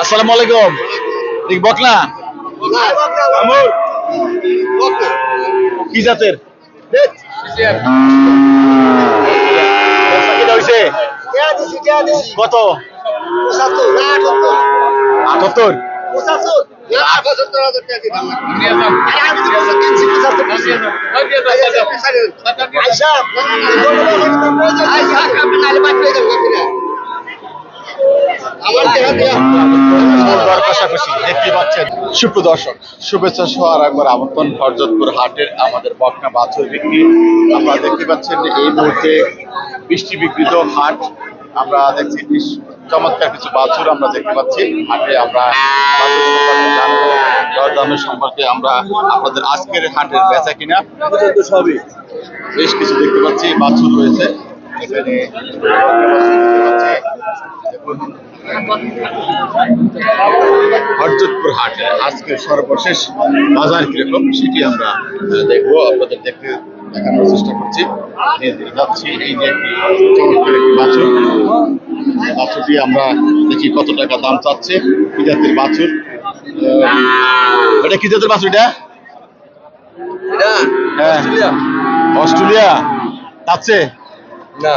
আসসালামু আলাইকুম ঠিক বকলা কি জাতের? কত? আটাত্তর? দেখতে পাচ্ছেন সুপ্রদর্শক শুভেচ্ছা সহ আর একবার আমন্ত্রণ হরজতপুর হাটের আমাদের বকনা বাছুর বিক্রি আপনারা দেখতে পাচ্ছেন এই মুহূর্তে বৃষ্টি বিকৃত হাট আমরা দেখছি চমৎকার কিছু বাছুর আমরা দেখতে পাচ্ছি। হাটে আমরা দরদামের সম্পর্কে আমরা আপনাদের আজকের হাটের বেচা কিনা। সবই বেশ কিছু দেখতে পাচ্ছি, বাছুর রয়েছে। এখানে হরজতপুর হাটে আজকে সর্বশেষ বাজার কীরকম সেটি আমরা দেখব। আপনাদের দেখতে দেখানোর চেষ্টা করছি। যাচ্ছি, এই যে একটি চমৎকার একটি বাছুর। বাছুরটি আমরা দেখি কত টাকা দাম চাচ্ছে। কি জাতের বাছুর? এটা কি জাতের বাছুর এটা? হ্যাঁ। অস্ট্রেলিয়া। চাচ্ছে? না।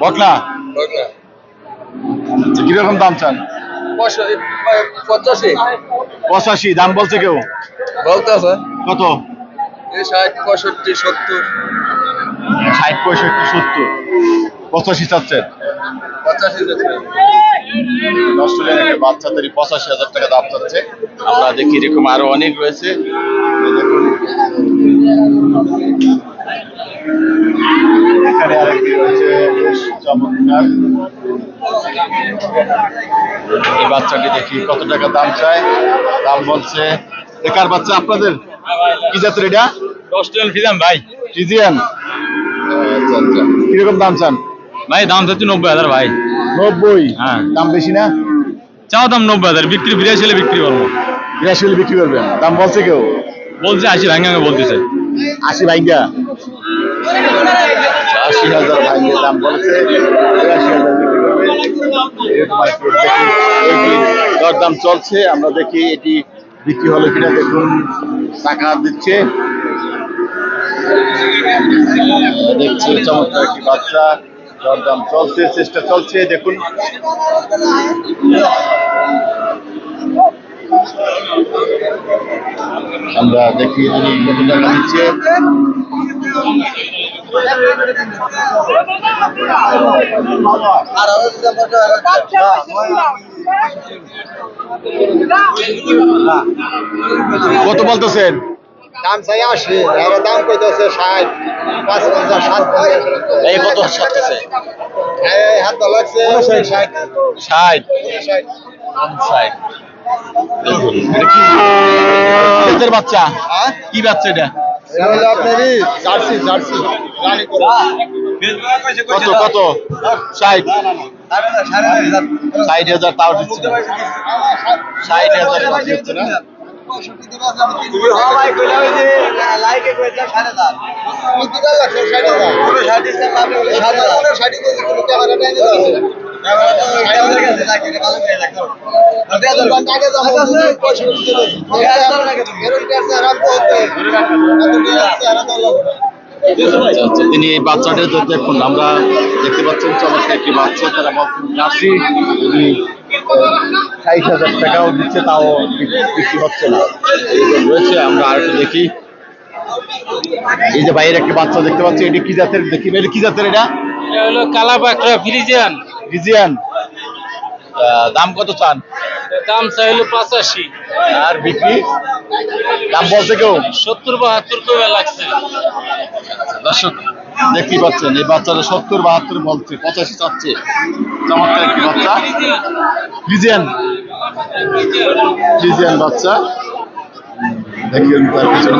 বকনা? আচ্ছা, কীরকম দাম চান? পঁচাশি। পঁচাশি দাম বলছে কেউ? বলতে আছে। কত? ষাট পঁয়ষট্টি সত্তর। ষাট পঁয়ষট্টি সত্তর। পঁচাশি চাচ্ছেন। একটা বাচ্চাদেরই পঁচাশি হাজার টাকা দাম চাচ্ছে। আমরা দেখি এরকম আরও অনেক রয়েছে। এই দেখুন এখানে আরেকটি রয়েছে বেশ চমৎকার। এই বাচ্চাটি দেখি কত টাকা দাম চায়। দাম বলছে বেকার বাচ্চা আপনাদের? কি জাতের এটা? অস্ট্রেলিয়ান ফিজাম ভাই। ফিজিয়ান। আচ্ছা আচ্ছা। কীরকম দাম চান? ভাই দাম চাচ্ছি নব্বই হাজার ভাই। নব্বই? হ্যাঁ। দাম বেশি না? চাও দাম নব্বই হাজার বিক্রি বিরাশি হলে বিক্রি করব। বিরাশি হলে বিক্রি করবেন দাম বলছে কেউ? বলছে আশি ভাঙ্গা বলতেছে। আশি ভাইঙ্গা আশি হাজার ভাইঙ্গের দাম বলেছে। বিরাশি হাজার দরদাম চলছে। আমরা দেখি এটি বিক্রি হলো কিনা। দেখুন টাকা দিচ্ছে। দেখছি চমৎকার একটি বাচ্চা। দরদাম চলছে চেষ্টা চলছে দেখুন। আমরা দেখি তিনি কত টাকা দিচ্ছে কত বলতেছেন? দাম চাই আশি এর দাম কইতেছে ষাট পাঁচ পঞ্চাশ সাত পঞ্চাশ এই কত সারতেছে এই হাত তো লাগছে ষাট। ষাট। ষাট ষাট দেখুন, কি? বাচ্চা? হ্যাঁ? কি বাচ্চা এটা? Jersey jersey. কত কত? ষাট। ষাট হাজার তাও দিচ্ছে। ষাট হাজার আচ্ছা তিনি এই বাচ্চাটা তো দেখুন আমরা দেখতে পাচ্ছেন চমৎকার একটি বাচ্চা তারা ষাট হাজার টাকাও দিচ্ছে তাও বিক্রি হচ্ছে না। রয়েছে আমরা আর একটু দেখি। এই যে বাইরের একটা বাচ্চা দেখতে পাচ্ছি এটি কি জাতের? দেখি এটা কি জাতের এটা? এটা হলো কালাপাকড়া ফ্রিজিয়ান। রিজিয়ান দাম কত চান? দাম চাই হলো পঁচাশি। আর বিক্রি? দাম বলছে কেউ? সত্তর বাহাত্তর কমে লাগছে। দর্শক দেখতেই পাচ্ছেন এই বাচ্চাটা সত্তর বাহাত্তর বলছে পঁচাশি চাচ্ছে। চমৎকার একটি বাচ্চা। ফ্রিজিয়ান। ফ্রিজিয়ান বাচ্চা। উম, তার পিছনে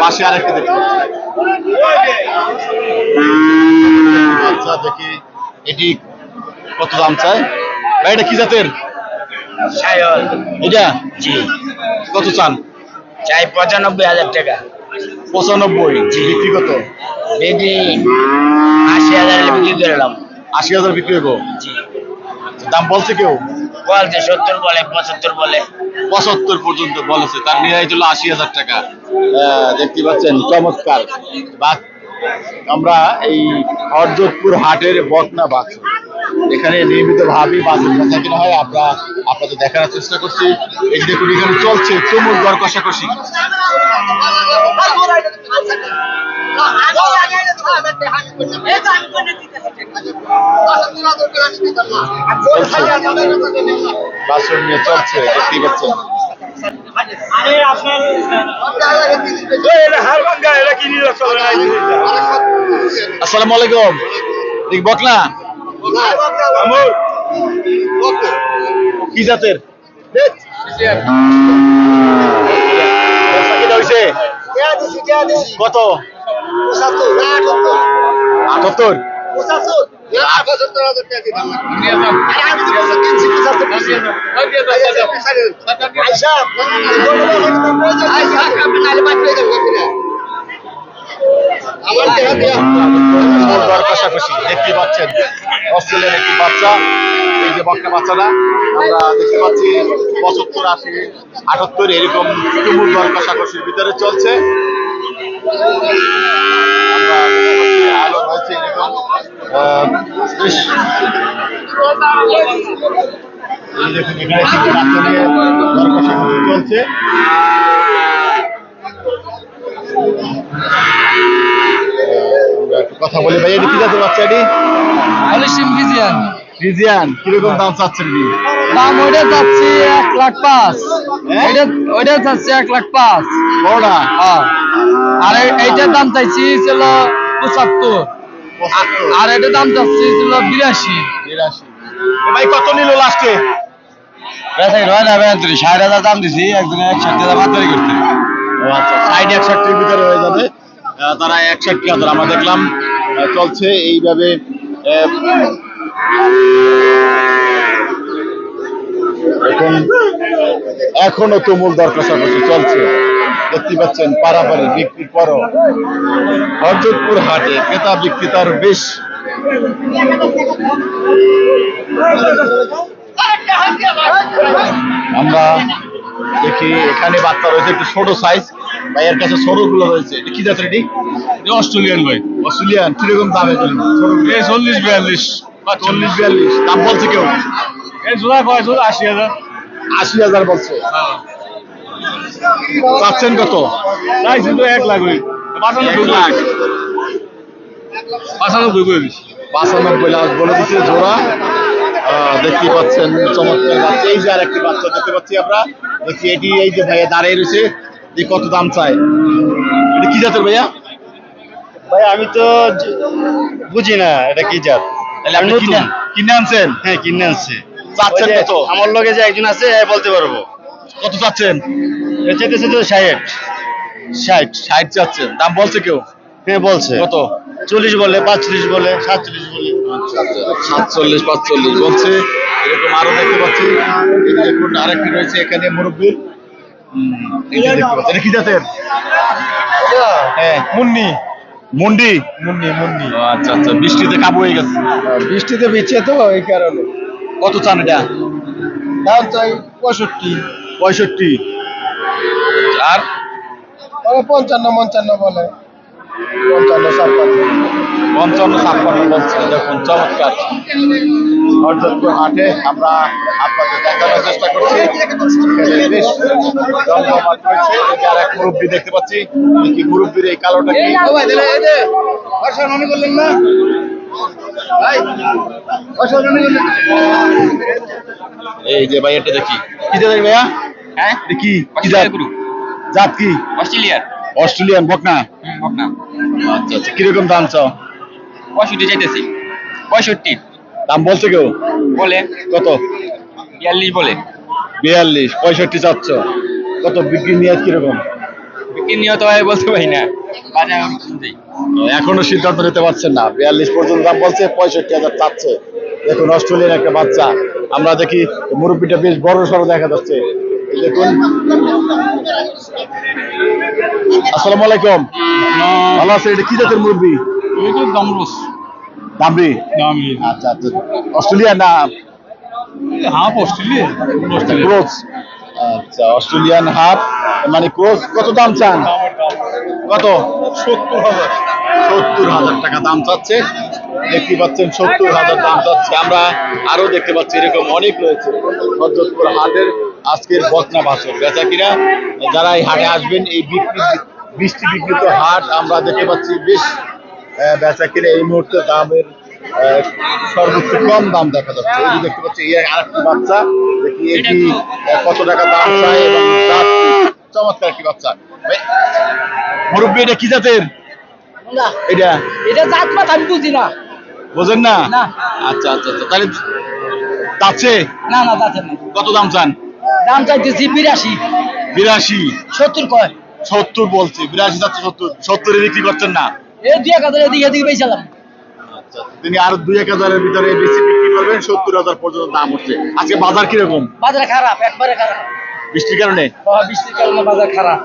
পাশে আরেকটি দেখতে আচ্ছা দেখি এটি কত দাম চায়? ভাই এটা কি জাতের? এটা? জি। কত চান? চাই পঁচানব্বই হাজার টাকা। পঁচানব্বই। বিক্রি কত? বেডি আশি হাজার বিক্রি করলাম আশি হাজার বিক্রি হব জি। দাম বলছে কেউ? বলছে সত্তর বলে, পঁচাত্তর বলে। পঁচাত্তর পর্যন্ত বলেছে, তার নিরাই হলো আশি হাজার টাকা। দেখতে পাচ্ছেন, চমৎকার। আমরা এই হরযোধপুর হাটের বকনা বাছ এখানে নিয়মিত ভাবে বাসের কথা কিনা হয়, আমরা আপনাদের দেখানোর চেষ্টা করছি। এই দেখুন, এখানে চলছে তুমুল দর কষাকষি। বাসন নিয়ে চলছে দেখতেই পাচ্ছেন আসসালামু আলাইকুম ঠিক বকনা কি জাতের হইছে? কত? আটাত্তর? দর কষাকষি দেখতে পাচ্ছেন অস্ট্রেলিয়ার একটি বাচ্চা। এই যে বকনা বাচ্চাটা আমরা দেখতে পাচ্ছি পঁচাত্তর আশি আটাত্তর এরকম তুমুল দর কষাকষির ভিতরে চলছে। আমরা দেখতে রয়েছে এরকম বেশ এখানে বাচ্চা নিয়ে দর কষাকষি চলছে কথা বলি। ভাই এটি কি জাতের বাচ্চা এটি? রিজিয়ান কীরকম দাম চাচ্ছেন কি? দাম ওইটা যাচ্ছে এক লাখ পাঁচ। হ্যাঁ? ওইটা যাচ্ছে এক লাখ পাঁচ। বড়টা? হ্যাঁ। আর এইটার দাম চাইছি ছিল পঁচাত্তর। আর এটার দাম চাচ্ছি ছিল বিরাশি। বিরাশি। ভাই কত নিল লাস্টে ষাট হাজার দাম দিছি একজনে একষট্টি হাজার মাত্রাই করতে আচ্ছা ভিতরে হয়ে যাবে। তারা একষট্টি হাজার আমরা দেখলাম চলছে। এইভাবে এখন এখনও তুমুল দর কষাকষি চলছে। দেখতে পাচ্ছেন পারাপারি বিক্রির পরও হরযোধপুর হাটে ক্রেতা বিক্রেতার বেশ আমরা দেখি এখানে বাচ্চা রয়েছে একটু ছোট সাইজ ভাইয়ের কাছে ছোটগুলো রয়েছে। এটা কি জাতের এটি? অস্ট্রেলিয়ান ভাই। অস্ট্রেলিয়ান। কীরকম দাম এগুলো? চল্লিশ বিয়াল্লিশ। চল্লিশ বিয়াল্লিশ দাম বলছে কেউ? এই জোড়া কয় জোড়া আশি হাজার। আশি হাজার বলছে। চাচ্ছেন কত? চাইছি তো এক লাখ ওই লাখ। পাঁচানব্বই করে লাখ বলে দিচ্ছে জোড়া। আহ, দেখতেই পাচ্ছেন চমৎকার বাচ্চা। এই যে আর একটি বাচ্চা দেখতে পাচ্ছি আমরা। দেখি এটি এই যে ভাইয়া দাঁড়িয়ে রয়েছে যে কত দাম চায়। এটা কি জাতের ভাইয়া? ভাই আমি তো বুঝি না এটা কি জাত। তাহলে আপনি নতুন। কিনে কিনে আনছেন? হ্যাঁ কিনে আনছে। চাচ্ছেন ওই যে কত? আমার লগে যে একজন আছে বলতে পারব। কত চাচ্ছেন? এটা চাইতেছে তো ষাট। ষাট। ষাট চাচ্ছেন। দাম বলছে কেউ? হ্যাঁ বলছে। কত? চল্লিশ বলে পাঁচচল্লিশ বলে সাতচল্লিশ বলে। সাতচল্লিশ পাঁচচল্লিশ বলছে। এরকম আরও দেখতে পাচ্ছি। এই যে দেখুন আরেকটি রয়েছে? এখানে মুরব্বীর হুম, এই যে দেখতে পাচ্ছি। এটা কি জাতের? হ্যাঁ। মুন্নি। মুন্ডি? মুন্নি মুন্নি আচ্ছা আচ্ছা বৃষ্টিতে কাবু হয়ে গেছে। বৃষ্টিতে বিচ্ছে তো এই কারণে। কত চান এটা? দাম চাই পঁয়ষট্টি। পঁয়ষট্টি। আর? মানে পঞ্চান্ন পঞ্চান্ন বলে। পঞ্চান্ন ছাপ্পান্ন। পঞ্চান্ন ছাপ্পান্ন বলছে দেখুন চমৎকার। হরদত্তপুর হাটে আমরা আপনাদের দেখানোর চেষ্টা করছি। এখানে বেশ জমজমাট রয়েছে। এই যে আর এক মুরব্বী দেখতে পাচ্ছি। দেখি মুরব্বীর এই কালোটা কি? মনে করলেন না? ভাই এই যে ভাই এটা দেখি। কি জাতের ভাইয়া? হ্যাঁ? দেখি কি? জাত? জাত কি? অস্ট্রেলিয়ার। অস্ট্রেলিয়ান বকনা? না আচ্ছা আচ্ছা কীরকম দাম চাও? পঁয়ষট্টি চাইতেছি। পঁয়ষট্টি। দাম বলছে কেউ? বলে। কত? বিয়াল্লিশ বলে। বিয়াল্লিশ পঁয়ষট্টি চাচ্ছ। কত বিক্রি কীরকম? বিক্রি নিয়ত হয় বলতে পারি না। বাজার অনুযায়ী এখনও সিদ্ধান্ত নিতে পারছেন না। বিয়াল্লিশ পর্যন্ত দাম বলছে পঁয়ষট্টি হাজার চাচ্ছে। দেখুন একটা বাচ্চা। আমরা দেখি মুরব্বিটা বেশ বড় সড়ো দেখা যাচ্ছে। দেখুন। আসসালামু আলাইকুম। ভালো আছে এটা কি জাতের মুরব্বি? দমরুস। দামরি? দামি আচ্ছা আচ্ছা। অস্ট্রেলিয়া না? হাফ আচ্ছা অস্ট্রেলিয়ান হাফ মানে কত দাম চান? কত? সত্তর হাজার সত্তর হাজার টাকা দাম চাচ্ছে। দেখতে পাচ্ছেন সত্তর হাজার দাম চাচ্ছে। আমরা আরও দেখতে পাচ্ছি এরকম অনেক রয়েছে। হজরতপুর হাটের আজকের বকনা বাছর। বেচা কিনা যারা এই হাটে আসবেন, এই বিক্রি বৃষ্টি বিকৃত হাট, আমরা দেখতে পাচ্ছি বেশ বেচা কিনা এই মুহূর্তে দামের সর্বোচ্চ কম দাম দেখা যাচ্ছে। এই যে দেখতে পাচ্ছি এই আরেকটি বাচ্চা দেখি এটি কত টাকা দাম চায় এবং? চমৎকার একটি বাচ্চা। মুরব্বী এটা কি জাতের? এটা? এটা জাত মাত আমি বুঝি না। বোঝেন না। আচ্ছা আচ্ছা আচ্ছা তাহলে যাচ্ছে? না না যাচ্ছে না। কত দাম চান? দাম চাইতেছি বিরাশি। বিরাশি? সত্তর কয়? সত্তর বলছে বিরাশি যাচ্ছে সত্তর। সত্তরে বিক্রি করছেন না? এই দুই এক হাজার এদিকে এদিকে তিনি আর দুই এক হাজারের ভিতরে বেশি বিক্রি করবেন সত্তর হাজার পর্যন্ত দাম হচ্ছে। আজকে বাজার কীরকম? বাজার খারাপ একবারে খারাপ। বৃষ্টির কারণে? বৃষ্টির কারণে বাজার খারাপ।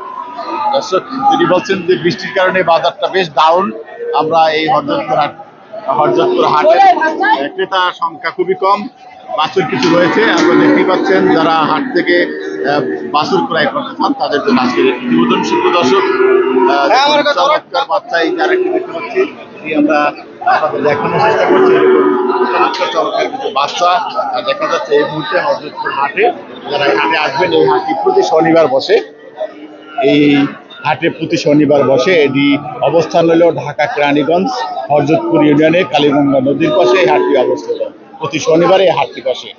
দর্শক তিনি বলছেন যে বৃষ্টির কারণে বাজারটা বেশ ডাউন আমরা এই হরজতপুর হাট হরজতপুর হাটে ক্রেতা সংখ্যা খুবই কম। বাছুর কিছু রয়েছে। আপনারা দেখতে পাচ্ছেন যারা হাট থেকে বাছুর ক্রয় করতে চান তাদের জন্য আজকের এই প্রতিবেদন শুক্র দর্শক চমৎকার বাচ্চা এই যারা দেখতে পাচ্ছি। আমরা আপনাদের দেখানোর চেষ্টা করছি। চমৎকার চমৎকার কিছু বাচ্চা দেখা যাচ্ছে এই মুহূর্তে হরজতপুর হাটে যারা হাটে আসবেন এই হাটটি প্রতি শনিবার বসে। এই হাটে প্রতি শনিবার বসে এটি অবস্থান হল ঢাকা কেরানীগঞ্জ হরজতপুর ইউনিয়নে কালীগঙ্গা নদীর পাশে এই হাটটি অবস্থিত। প্রতি শনিবারে হাটটি বসে।